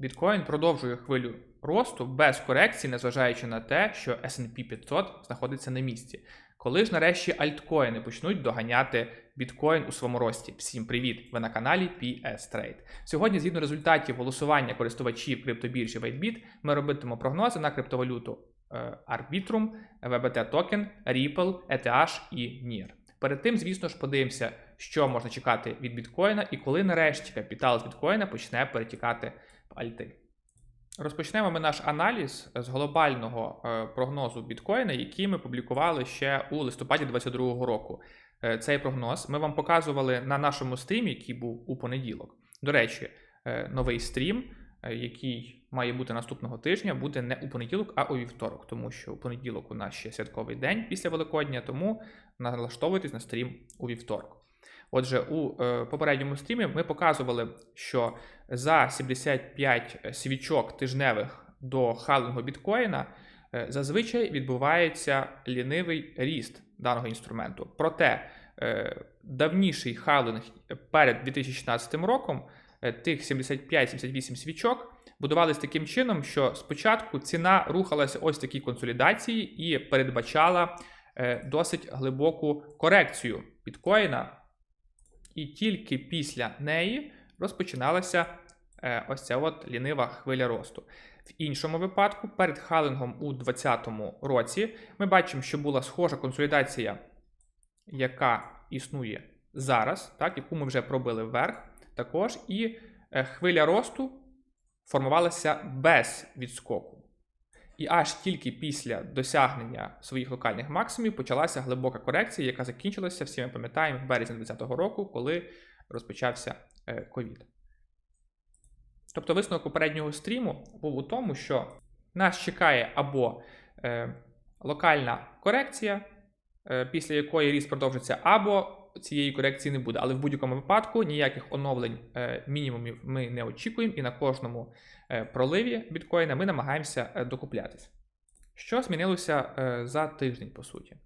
Біткоін продовжує хвилю росту без корекції, незважаючи на те, що S&P 500 знаходиться на місці. Коли ж нарешті альткоїни почнуть доганяти біткоін у своєму рості? Всім привіт! Ви на каналі PS Trade. Сьогодні, згідно результатів голосування користувачів криптобіржі WhiteBit, ми робитимемо прогнози на криптовалюту е, Arbitrum, VBT токен, Ripple, ETH і NIR. Перед тим, звісно ж, подивимося, що можна чекати від біткоїна і коли нарешті капітал з біткоїна почне перетікати альти. Розпочнемо ми наш аналіз з глобального е, прогнозу біткоїна, який ми публікували ще у листопаді 2022 року. Е, цей прогноз ми вам показували на нашому стрімі, який був у понеділок. До речі, е, новий стрім, е, який має бути наступного тижня, буде не у понеділок, а у вівторок, тому що у понеділок у нас ще святковий день після Великодня, тому налаштовуйтесь на стрім у вівторок. Отже, у е, попередньому стрімі ми показували, що за 75 свічок тижневих до халингу біткоїна е, зазвичай відбувається лінивий ріст даного інструменту. Проте е, давніший халинг перед 2016 роком тих 75-78 свічок будувались таким чином, що спочатку ціна рухалася ось такій консолідації і передбачала досить глибоку корекцію біткоїна. І тільки після неї розпочиналася е, ось ця от лінива хвиля росту. В іншому випадку, перед халингом у 2020 році, ми бачимо, що була схожа консолідація, яка існує зараз, так, яку ми вже пробили вверх, також, і е, хвиля росту формувалася без відскоку. І аж тільки після досягнення своїх локальних максимумів почалася глибока корекція, яка закінчилася, всі ми пам'ятаємо, в березні 2020 року, коли розпочався е, ковід. Тобто висновок попереднього стріму був у тому, що нас чекає або е, локальна корекція, е, після якої ріст продовжиться, або цієї корекції не буде. Але в будь-якому випадку ніяких оновлень е, мінімумів ми не очікуємо, і на кожному е, проливі біткоїна ми намагаємося е, докуплятись. Що змінилося за тиждень, по суті?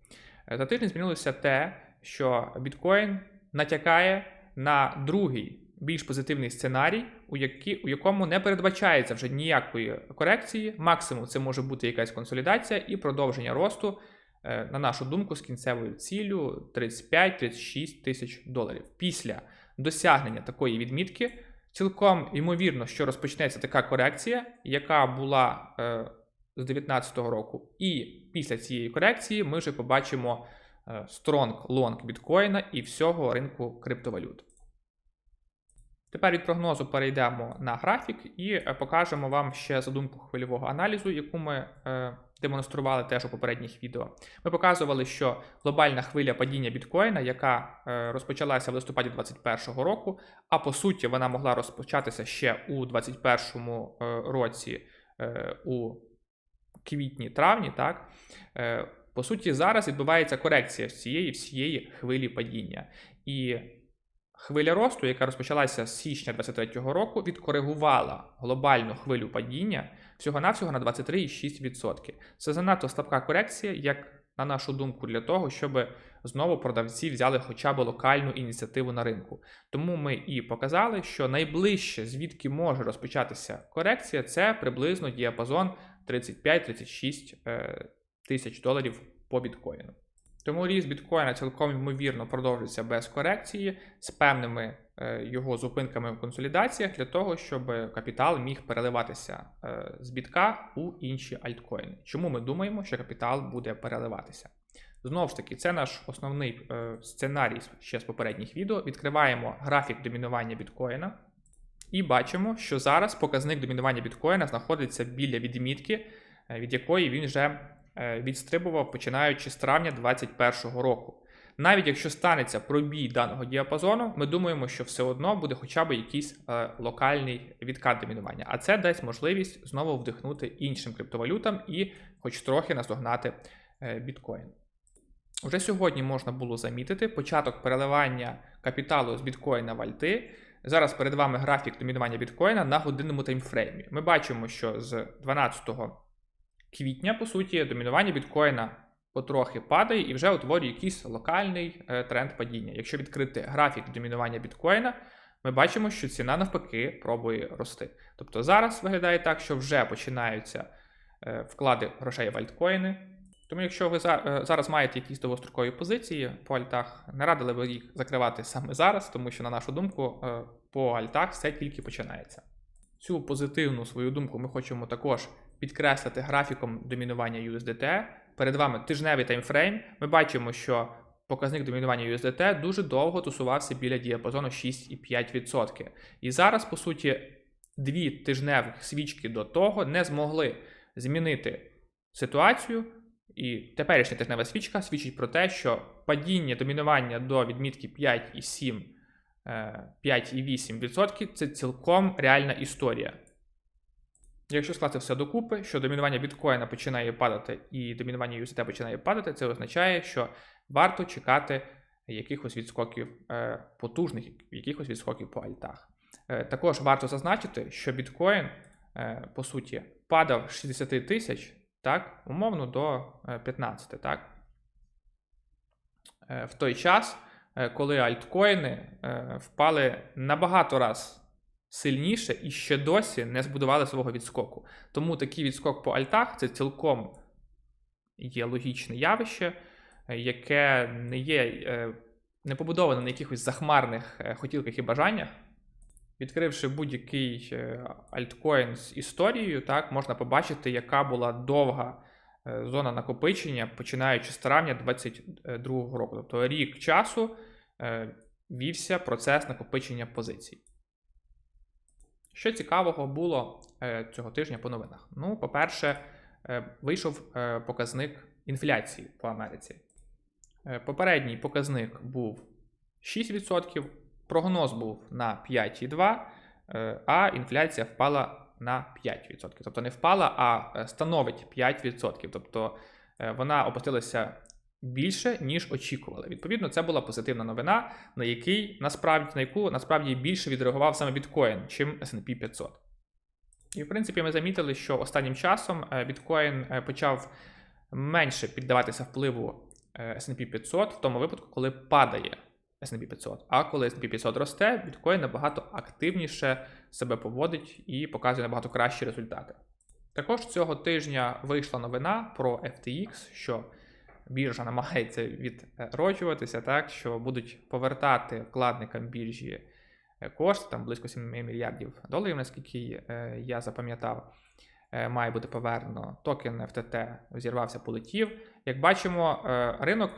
За тиждень змінилося те, що біткоін натякає на другий більш позитивний сценарій, у, які, у якому не передбачається вже ніякої корекції. Максимум це може бути якась консолідація і продовження росту, на нашу думку, з кінцевою ціллю 35-36 тисяч доларів. Після досягнення такої відмітки, цілком ймовірно, що розпочнеться така корекція, яка була е, з 2019 року. І після цієї корекції ми вже побачимо е, стронг лонг біткоїна і всього ринку криптовалют. Тепер від прогнозу перейдемо на графік і е, покажемо вам ще задумку хвильового аналізу, яку ми е, демонстрували теж у попередніх відео. Ми показували, що глобальна хвиля падіння біткоїна, яка е, розпочалася в листопаді 2021 року, а по суті вона могла розпочатися ще у 2021 е, році е, у квітні-травні, так. По суті, зараз відбувається корекція всієї всієї хвилі падіння. І хвиля росту, яка розпочалася з січня 2023 року, відкоригувала глобальну хвилю падіння всього-навсього на 23,6%. Це занадто слабка корекція, як на нашу думку, для того, щоб знову продавці взяли хоча б локальну ініціативу на ринку. Тому ми і показали, що найближче, звідки може розпочатися корекція, це приблизно діапазон 35-36 е, тисяч доларів по біткоїну. Тому ріст біткоїна цілком ймовірно продовжиться без корекції з певними е, його зупинками в консолідаціях для того, щоб капітал міг переливатися е, з бітка у інші альткоїни. Чому ми думаємо, що капітал буде переливатися? Знову ж таки, це наш основний е, сценарій ще з попередніх відео. Відкриваємо графік домінування біткоїна і бачимо, що зараз показник домінування біткоїна знаходиться біля відмітки, від якої він вже відстрибував починаючи з травня 2021 року. Навіть якщо станеться пробій даного діапазону, ми думаємо, що все одно буде хоча б якийсь е, локальний відкат домінування. А це дасть можливість знову вдихнути іншим криптовалютам і хоч трохи наздогнати е, біткоін. Уже сьогодні можна було замітити початок переливання капіталу з біткоїна в альти. Зараз перед вами графік домінування біткоїна на годинному таймфреймі. Ми бачимо, що з 12 квітня, по суті, домінування біткоїна потрохи падає і вже утворює якийсь локальний е, тренд падіння. Якщо відкрити графік домінування біткоїна, ми бачимо, що ціна навпаки пробує рости. Тобто зараз виглядає так, що вже починаються е, вклади грошей в альткоїни. Тому, якщо ви е, зараз маєте якісь довгострокові позиції по альтах, не радили би їх закривати саме зараз, тому що, на нашу думку, по альтах все тільки починається. Цю позитивну свою думку ми хочемо також підкреслити графіком домінування USDT. Перед вами тижневий таймфрейм. Ми бачимо, що показник домінування USDT дуже довго тусувався біля діапазону 6,5%. І зараз, по суті, дві тижневих свічки до того не змогли змінити ситуацію. І теперішня тижнева свічка свідчить про те, що падіння домінування до відмітки 5,7, е, 5,8% це цілком реальна історія. Якщо скласти все докупи, що домінування біткоїна починає падати і домінування USDT починає падати, це означає, що варто чекати якихось відскоків е, потужних, якихось відскоків по альтах. Е, також варто зазначити, що біткоін, е, по суті, падав з 60 тисяч, так, умовно до е, 15, так. В той час, коли альткоїни впали набагато раз сильніше і ще досі не збудували свого відскоку. Тому такий відскок по альтах це цілком є логічне явище, е, яке не є е, не побудоване на якихось захмарних е, хотілках і бажаннях. Відкривши будь-який альткоін з історією, так, можна побачити, яка була довга зона накопичення, починаючи з травня 2022 року. Тобто рік часу вівся процес накопичення позицій. Що цікавого було е, цього тижня по новинах? Ну, по-перше, е, вийшов е, показник інфляції по Америці. Попередній показник був 6%, прогноз був на 5,2%, е, а інфляція впала на 5%. Тобто не впала, а становить 5%. Тобто вона опустилася більше, ніж очікували. Відповідно, це була позитивна новина, на який насправді на яку насправді більше відреагував саме біткоін, чим S&P 500. І в принципі, ми замітили, що останнім часом е, біткоін е, почав менше піддаватися впливу е, S&P 500 в тому випадку, коли падає S&P 500. А коли S&P 500 росте, біткоін набагато активніше себе поводить і показує набагато кращі результати. Також цього тижня вийшла новина про FTX, що біржа намагається відроджуватися, так що будуть повертати вкладникам біржі е, кошти, там близько 7 мільярдів доларів, наскільки е, я запам'ятав, е, має бути повернено. Токен FTT зірвався, полетів. Як бачимо, ринок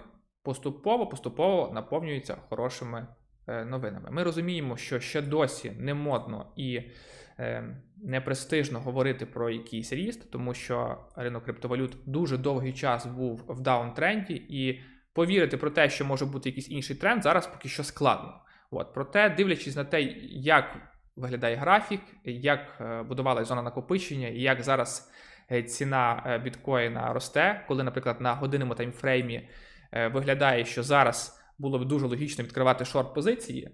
поступово поступово наповнюється хорошими новинами. Ми розуміємо, що ще досі не модно і е, непрестижно говорити про якийсь ріст, тому що ринок криптовалют дуже довгий час був в даунтренді, і повірити про те, що може бути якийсь інший тренд, зараз поки що складно. От, проте, дивлячись на те, як виглядає графік, як е, будувалася зона накопичення, і як зараз е, ціна е, біткоїна росте, коли, наприклад, на годинному таймфреймі е, виглядає, що зараз було б дуже логічно відкривати шорт позиції,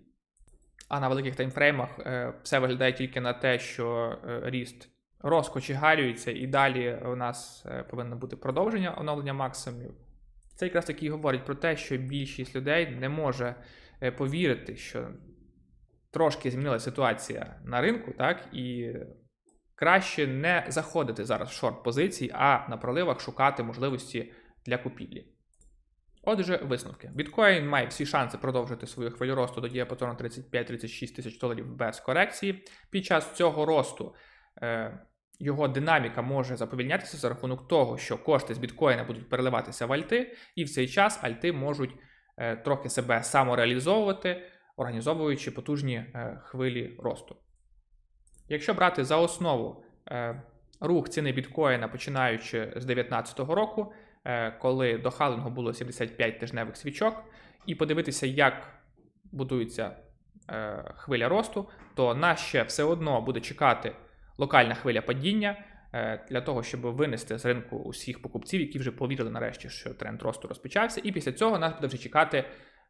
а на великих таймфреймах е, все виглядає тільки на те, що е, ріст розкочегарюється, і далі у нас е, повинно бути продовження оновлення максимумів. Це якраз таки говорить про те, що більшість людей не може повірити, що трошки змінилася ситуація на ринку, так, і краще не заходити зараз в шорт позиції, а на проливах шукати можливості для купівлі. Отже, висновки. Біткоін має всі шанси продовжити свою хвилю росту до діапазону 35-36 тисяч доларів без корекції. Під час цього росту е, його динаміка може заповільнятися за рахунок того, що кошти з біткоїна будуть переливатися в альти, і в цей час альти можуть е, трохи себе самореалізовувати, організовуючи потужні е, хвилі росту. Якщо брати за основу е, рух ціни біткоїна починаючи з 2019 року, коли до халингу було 75 тижневих свічок, і подивитися, як будується е, хвиля росту, то нас ще все одно буде чекати локальна хвиля падіння е, для того, щоб винести з ринку усіх покупців, які вже повірили нарешті, що тренд росту розпочався, і після цього нас буде вже чекати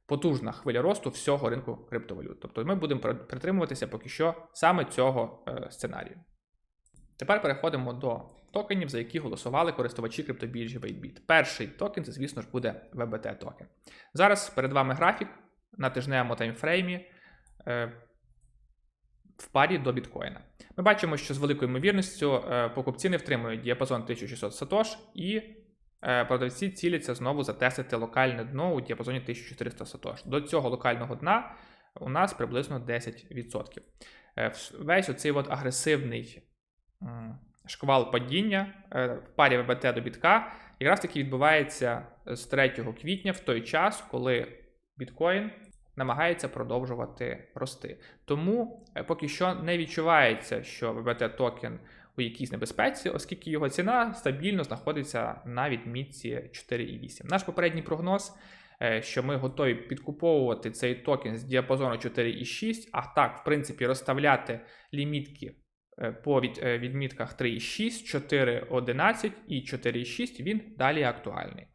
потужна хвиля росту всього ринку криптовалют. Тобто ми будемо при- притримуватися поки що саме цього е, сценарію. Тепер переходимо до токенів, за які голосували користувачі криптобіржі WaitBit. Перший токен, це, звісно ж, буде VBT токен. Зараз перед вами графік на тижневому таймфреймі. Е, в парі до біткоїна. Ми бачимо, що з великою ймовірністю е, покупці не втримують діапазон 1600 сатош і е, продавці ціляться знову затестити локальне дно у діапазоні 1400 сатош. До цього локального дна у нас приблизно 10%. Е, Весь оцей от агресивний шквал падіння е, в парі ВБТ до бітка якраз таки відбувається з 3 квітня в той час, коли біткоін намагається продовжувати рости. Тому е, поки що не відчувається, що ВБТ токен у якійсь небезпеці, оскільки його ціна стабільно знаходиться на відмітці 4,8. Наш попередній прогноз, е, що ми готові підкуповувати цей токен з діапазону 4,6, а так, в принципі, розставляти лімітки е, по е, відмітках 3,6, 4,11 і 4,6, він далі актуальний.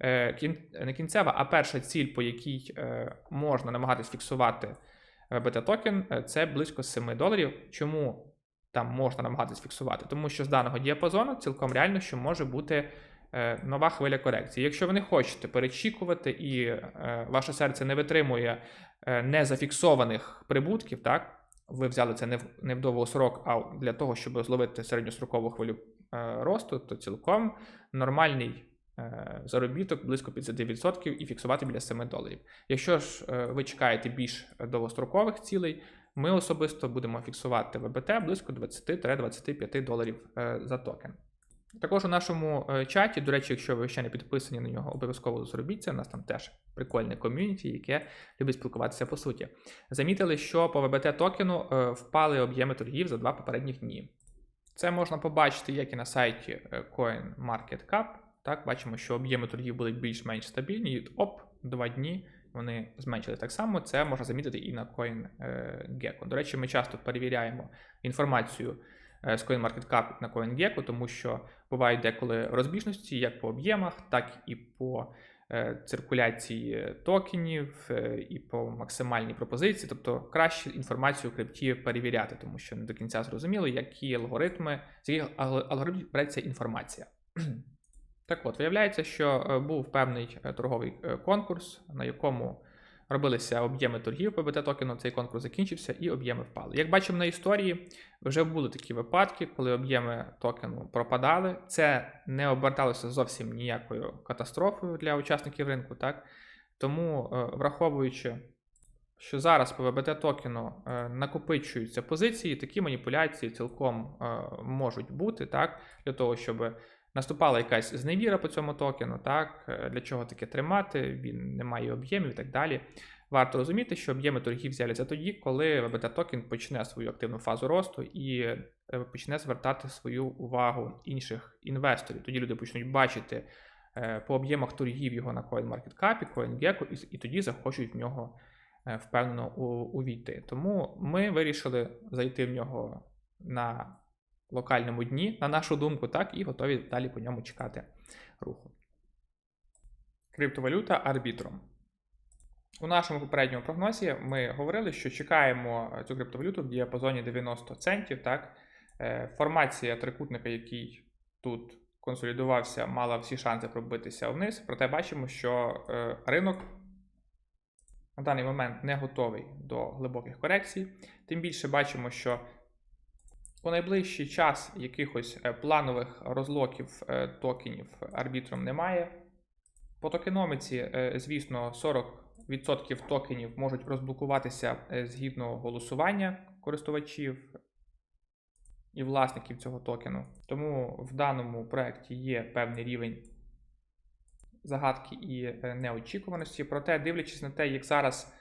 Е, Не кінцева, а перша ціль, по якій е, можна намагатись фіксувати бета-токен, е, це близько 7 доларів. Чому там можна намагатись фіксувати? Тому що з даного діапазону цілком реально, що може бути е, нова хвиля корекції. Якщо ви не хочете перечікувати і е, ваше серце не витримує е, незафіксованих прибутків, так? Ви взяли це не в, довгосрок, а для того, щоб зловити середньострокову хвилю е, росту, то цілком нормальний е, заробіток близько 50% і фіксувати біля 7 доларів. Якщо ж е, ви чекаєте більш довгострокових цілей, ми особисто будемо фіксувати ВБТ близько 20-25 доларів за токен. Також у нашому е, чаті, до речі, якщо ви ще не підписані на нього, обов'язково зробіть У нас там теж прикольне ком'юніті, яке любить спілкуватися по суті. Замітили, що по ВБТ токену е, впали об'єми торгів за два попередніх дні. Це можна побачити як і на сайті е, CoinMarketCap. Так, бачимо, що об'єми торгів були більш-менш стабільні, і оп, два дні вони зменшили. Так само це можна замітити і на CoinGecko. До речі, ми часто перевіряємо інформацію з CoinMarketCap на CoinGecko, тому що бувають деколи розбіжності як по об'ємах, так і по е, циркуляції токенів, е, і по максимальній пропозиції. Тобто краще інформацію у крипті перевіряти, тому що не до кінця зрозуміло, які алгоритми, з яких алг- алгоритмів береться інформація. Так от, виявляється, що е, був певний е, торговий е, конкурс, на якому робилися об'єми торгів по БТ токену. Цей конкурс закінчився і об'єми впали. Як бачимо на історії, вже були такі випадки, коли об'єми токену пропадали. Це не оберталося зовсім ніякою катастрофою для учасників ринку. Так? Тому, е, враховуючи, що зараз по ВБТ токену е, накопичуються позиції, такі маніпуляції цілком е, можуть бути, так, для того, щоб наступала якась зневіра по цьому токену, так, е, для чого таке тримати, він не має об'ємів і так далі. Варто розуміти, що об'єми торгів з'являться тоді, коли ВБТ токен почне свою активну фазу росту і е, почне звертати свою увагу інших інвесторів. Тоді люди почнуть бачити е, по об'ємах торгів його на CoinMarketCap, CoinGecko, і, тоді захочуть в нього впевнено увійти. Тому ми вирішили зайти в нього на локальному дні, на нашу думку, так, і готові далі по ньому чекати руху. Криптовалюта арбітром. У нашому попередньому прогнозі ми говорили, що чекаємо цю криптовалюту в діапазоні 90 центів. Так? Е, Формація трикутника, який тут консолідувався, мала всі шанси пробитися вниз. Проте бачимо, що е, ринок на даний момент не готовий до глибоких корекцій. Тим більше бачимо, що у найближчий час якихось е, планових розлоків е, токенів арбітром немає. По токеноміці, е, звісно, 40% токенів можуть розблокуватися згідно голосування користувачів і власників цього токену. Тому в даному проєкті є певний рівень загадки і неочікуваності. Проте, дивлячись на те, як зараз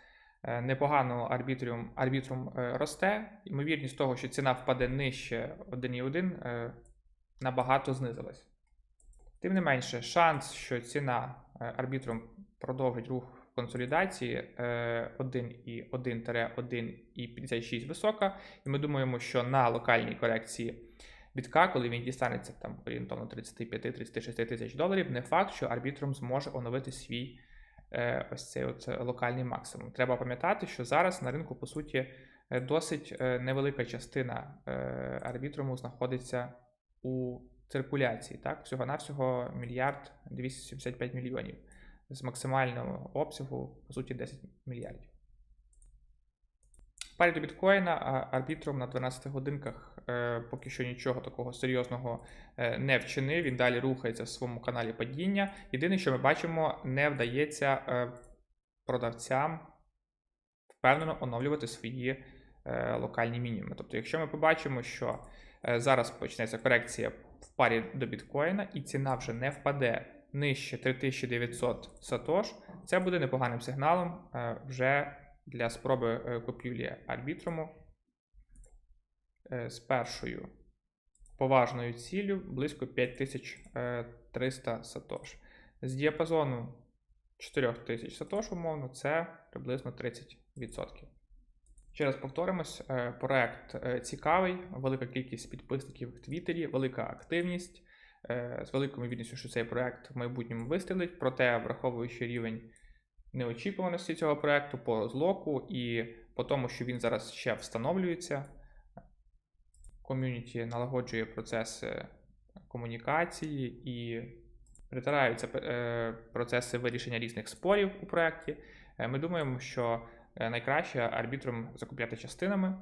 непогано арбітріум, арбітрум е, росте, ймовірність того, що ціна впаде нижче 1,1, е, набагато знизилась. Тим не менше, шанс, що ціна е, арбітром продовжить рух консолідації е, 1,1-1,56 висока. І ми думаємо, що на локальній корекції бітка, коли він дістанеться там орієнтовно 35-36 тисяч доларів, не факт, що арбітром зможе оновити свій е, ось цей от локальний максимум. Треба пам'ятати, що зараз на ринку, по суті, е, досить е, невелика частина е, арбітруму знаходиться у циркуляції. Так? Всього-навсього мільярд 275 мільйонів з максимального обсягу, по суті, 10 мільярдів. Парі до біткоїна арбітром на 12 годинках е, поки що нічого такого серйозного е, не вчинив. Він далі рухається в своєму каналі падіння. Єдине, що ми бачимо, не вдається е, продавцям впевнено оновлювати свої е, локальні мінімуми. Тобто, якщо ми побачимо, що е, зараз почнеться корекція в парі до біткоїна, і ціна вже не впаде нижче 3900 сатош, це буде непоганим сигналом е, вже для спроби е, купівлі арбітруму е, з першою поважною ціллю близько 5300 сатош. З діапазону 4000 сатош, умовно, це приблизно 30%. Ще раз повторимось, е, проект е, цікавий, велика кількість підписників в Твіттері, велика активність. Е, З великою ймовірністю, що цей проект в майбутньому вистрілить, проте, враховуючи рівень неочікуваності цього проекту по злоку і по тому, що він зараз ще встановлюється, ком'юніті налагоджує процеси комунікації і притираються е, процеси вирішення різних спорів у проєкті. Е, Ми думаємо, що е, найкраще арбітром закупляти частинами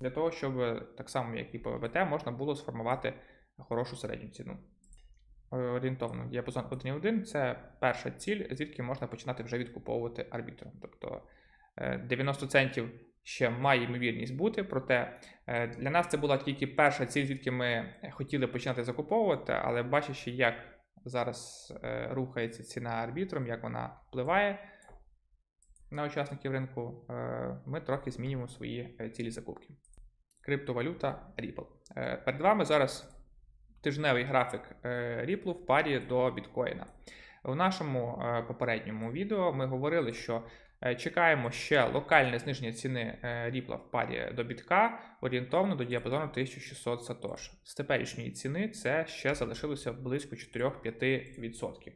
для того, щоб так само, як і по ВБТ, можна було сформувати хорошу середню ціну. Орієнтовно, діапазон 1.1 це перша ціль, звідки можна починати вже відкуповувати арбітром. Тобто е, 90 центів ще має ймовірність бути, проте е, для нас це була тільки перша ціль, звідки ми хотіли починати закуповувати, але бачачи, як зараз е, рухається ціна арбітром, як вона впливає на учасників ринку, е, ми трохи змінюємо свої цілі закупки. Криптовалюта Ripple. Перед вами зараз тижневий графік Ripple в парі до біткоїна. У нашому е, попередньому відео ми говорили, що е, чекаємо ще локальне зниження ціни е, Ripple в парі до бітка орієнтовно до діапазону 1600 сатош. З теперішньої ціни це ще залишилося близько 4-5%.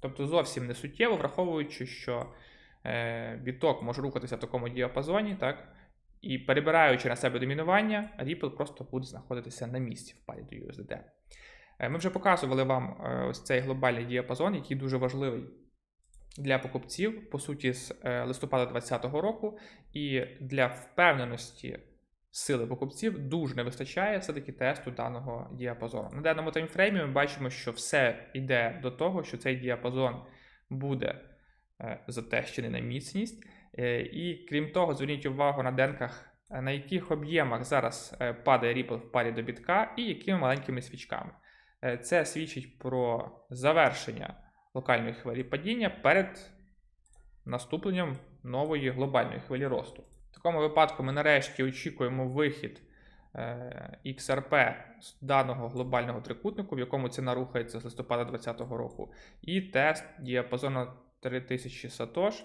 Тобто зовсім не суттєво, враховуючи, що біток може рухатися в такому діапазоні, так? І перебираючи на себе домінування, Ripple просто буде знаходитися на місці в парі до USDT. Е, Ми вже показували вам е, ось цей глобальний діапазон, який дуже важливий для покупців, по суті, з е, листопада 2020 року. І для впевненості сили покупців дуже не вистачає все-таки тесту даного діапазону. На даному таймфреймі ми бачимо, що все йде до того, що цей діапазон буде затещений на міцність. І крім того, зверніть увагу на денках, на яких об'ємах зараз падає Ripple в парі до бітка і якими маленькими свічками. Е, Це свідчить про завершення локальної хвилі падіння перед наступленням нової глобальної хвилі росту. В такому випадку ми нарешті очікуємо вихід е, XRP з даного глобального трикутнику, в якому ціна рухається з листопада 2020 року, і тест діапазону 3000 сатош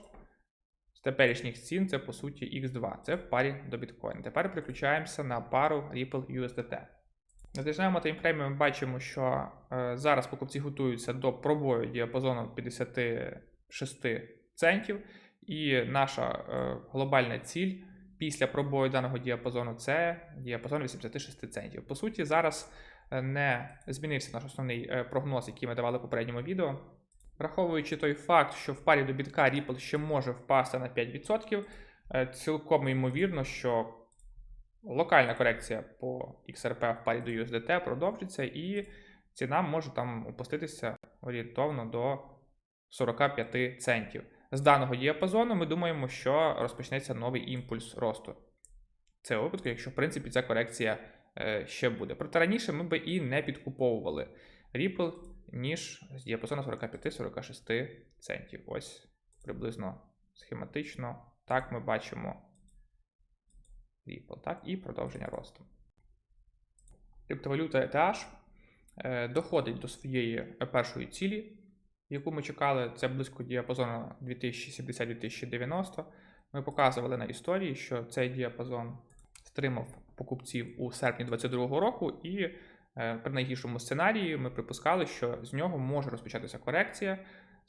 з теперішніх цін це по суті X2. Це в парі до біткоїна. Тепер переключаємося на пару Ripple USDT. На тижневому таймфреймі ми бачимо, що е, зараз покупці готуються до пробою діапазону 56 центів, і наша е, глобальна ціль після пробою даного діапазону це діапазон 86 центів. По суті, зараз е, не змінився наш основний прогноз, який ми давали в попередньому відео. Враховуючи той факт, що в парі до бітка Ripple ще може впасти на 5%, е, цілком ймовірно, що локальна корекція по XRP в парі до USDT продовжиться, і ціна може там опуститися орієнтовно до 45 центів. З даного діапазону ми думаємо, що розпочнеться новий імпульс росту. Це випадку, якщо в принципі ця корекція е, ще буде. Проте раніше ми би і не підкуповували Ripple, ніж з діапазону 45-46 центів. Ось приблизно схематично. Так ми бачимо Ripple, так, і продовження росту. Криптовалюта ETH е, доходить до своєї е, першої цілі, яку ми чекали, це близько діапазону 2070-2090. Ми показували на історії, що цей діапазон стримав покупців у серпні 2022 року, і е, при найгіршому сценарії ми припускали, що з нього може розпочатися корекція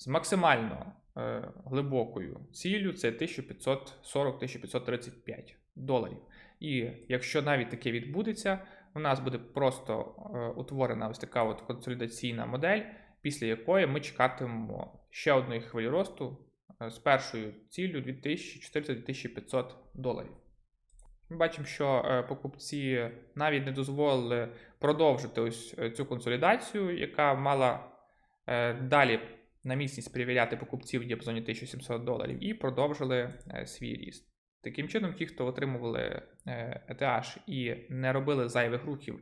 з максимально е, глибокою ціллю це 1540-1535 доларів. І якщо навіть таке відбудеться, у нас буде просто е, утворена ось така от консолідаційна модель, після якої ми чекатимемо ще одної хвилі росту е, з першою ціллю 2400-2500 доларів. Ми бачимо, що е, покупці навіть не дозволили продовжити ось е, цю консолідацію, яка мала далі на міцність перевіряти покупців в діапазоні 1700 доларів, і продовжили е, свій ріст. Таким чином, ті, хто отримували е, ETH і не робили зайвих рухів,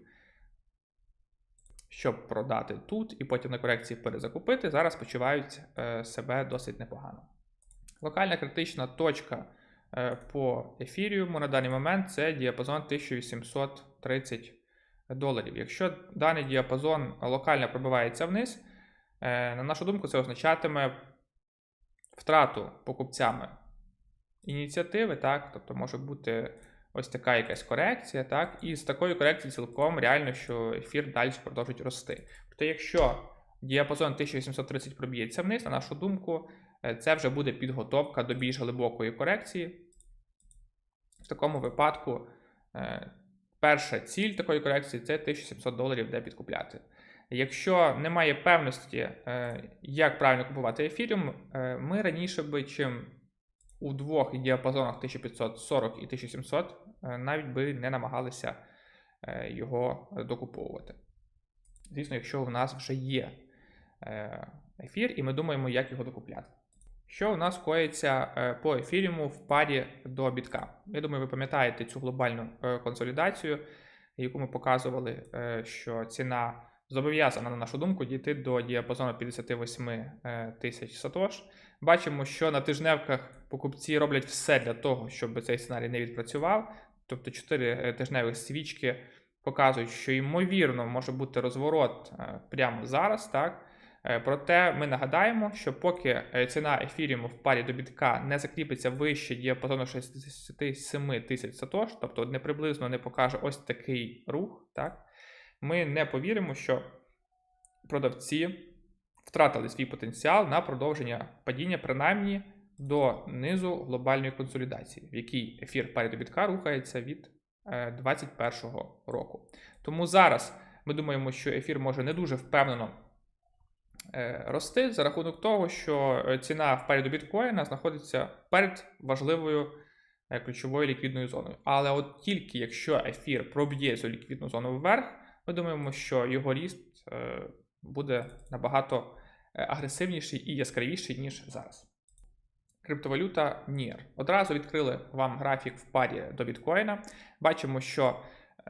щоб продати тут і потім на корекції перезакупити, зараз почувають е, себе досить непогано. Локальна критична точка е, по ефіріуму на даний момент це діапазон 1830 доларів. Якщо даний діапазон локально пробивається вниз, е, на нашу думку, це означатиме втрату покупцями ініціативи, так, тобто може бути ось така якась корекція, так, і з такої корекції цілком реально, що ефір далі продовжить рости. Тобто, якщо діапазон 1830 проб'ється вниз, на нашу думку, е, це вже буде підготовка до більш глибокої корекції. В такому випадку е, перша ціль такої корекції це 1700 доларів, де підкупляти. Якщо немає певності, е, як правильно купувати ефіріум, е, ми раніше би чим у двох діапазонах 1540 і 1700 е, навіть би не намагалися його докуповувати. Звісно, якщо в нас вже є ефір, і ми думаємо, як його докупляти. Що у нас коїться по ефіріуму в парі до бітка? Я думаю, ви пам'ятаєте цю глобальну консолідацію, яку ми показували, що ціна зобов'язана, на нашу думку, дійти до діапазону 58 е, тисяч сатош. Бачимо, що на тижневках покупці роблять все для того, щоб цей сценарій не відпрацював. Тобто 4 тижневих свічки показують, що ймовірно може бути розворот е, прямо зараз, так? Е, Проте ми нагадаємо, що поки е, ціна ефіріуму в парі до бітка не закріпиться вище діапазону 67 тисяч сатош, тобто не приблизно не покаже ось такий рух, так? Ми не повіримо, що продавці втратили свій потенціал на продовження падіння, принаймні до низу глобальної консолідації, в якій ефір парі рухається від 2021 року. Тому зараз ми думаємо, що ефір може не дуже впевнено е, рости за рахунок того, що е, ціна в парі до біткоїна знаходиться перед важливою е, ключовою ліквідною зоною. Але от тільки якщо ефір проб'є цю ліквідну зону вверх, ми думаємо, що його ріст буде набагато агресивніший і яскравіший, ніж зараз. Криптовалюта NIR. Одразу відкрили вам графік в парі до біткоїна. Бачимо, що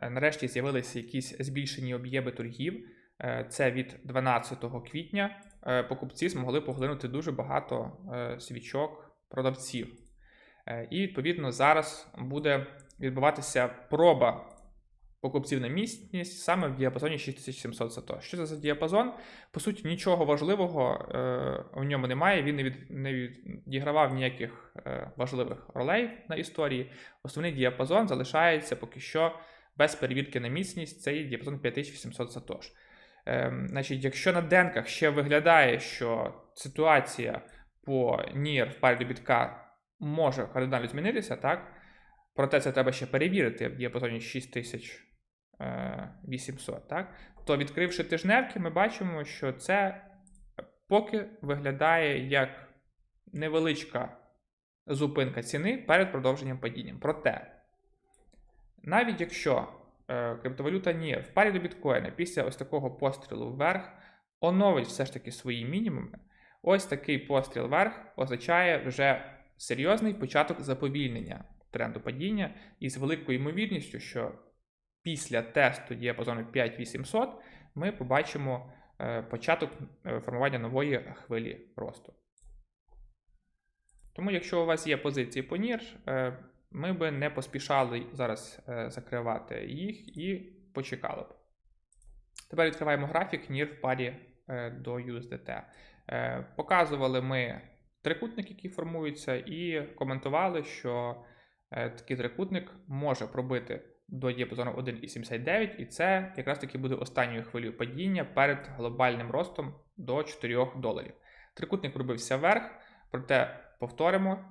е, нарешті з'явилися якісь збільшені об'єми торгів. Е, Це від 12 квітня. Е, Покупці змогли поглинути дуже багато е, свічок продавців. Е, І, відповідно, зараз буде відбуватися проба покупців на міцність саме в діапазоні 6700 сато. Що це за діапазон? По суті, нічого важливого е, в ньому немає. Він не, від, не відігравав ніяких е, важливих ролей на історії. Основний діапазон залишається поки що без перевірки на міцність. Це діапазон 5800 сатош. Е, значить, якщо на денках ще виглядає, що ситуація по NIR в парі до бітка може кардинально змінитися, так? Проте це треба ще перевірити в діапазоні 6800, так? То відкривши тижневки, ми бачимо, що це поки виглядає як невеличка зупинка ціни перед продовженням падіння. Проте, навіть якщо е, криптовалюта NIR в парі до біткоїна після ось такого пострілу вверх оновить все ж таки свої мінімуми, ось такий постріл вверх означає вже серйозний початок заповільнення тренду падіння із великою ймовірністю, що після тесту діапазону 5800 ми побачимо е, початок е, формування нової хвилі росту. Тому, якщо у вас є позиції по NIR, е, ми би не поспішали зараз закривати їх і почекали б. Тепер відкриваємо графік NIR в парі до USDT. Показували ми трикутник, який формується, і коментували, що такий трикутник може пробити до діапазону 1,79, і це якраз таки буде останньою хвилею падіння перед глобальним ростом до 4 доларів. Трикутник пробився вверх, проте повторимо,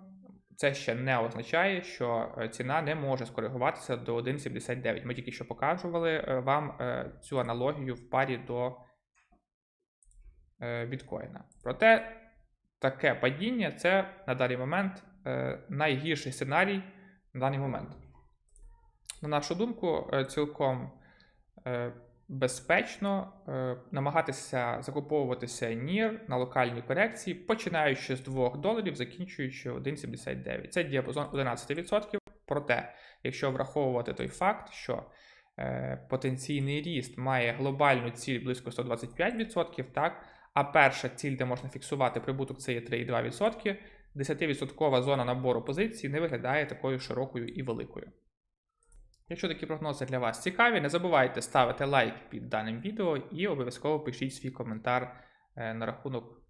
це ще не означає, що е, ціна не може скоригуватися до 1,79. Ми тільки що показували е, вам е, цю аналогію в парі до біткоїна. Проте таке падіння це на даний момент найгірший сценарій на даний момент. На нашу думку, е, цілком е, безпечно е, намагатися закуповуватися NIR на локальній корекції, починаючи з 2 доларів, закінчуючи 1,79. Це діапазон 11%. Проте, якщо враховувати той факт, що потенційний ріст має глобальну ціль близько 125%, так, а перша ціль, де можна фіксувати прибуток, це є 3,2%, 10% зона набору позицій не виглядає такою широкою і великою. Якщо такі прогнози для вас цікаві, не забувайте ставити лайк під даним відео і обов'язково пишіть свій коментар е, на рахунок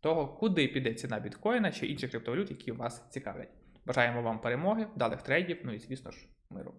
того, куди піде ціна біткоїна чи інших криптовалют, які вас цікавлять. Бажаємо вам перемоги, вдалих трейдів, ну і звісно ж, миру.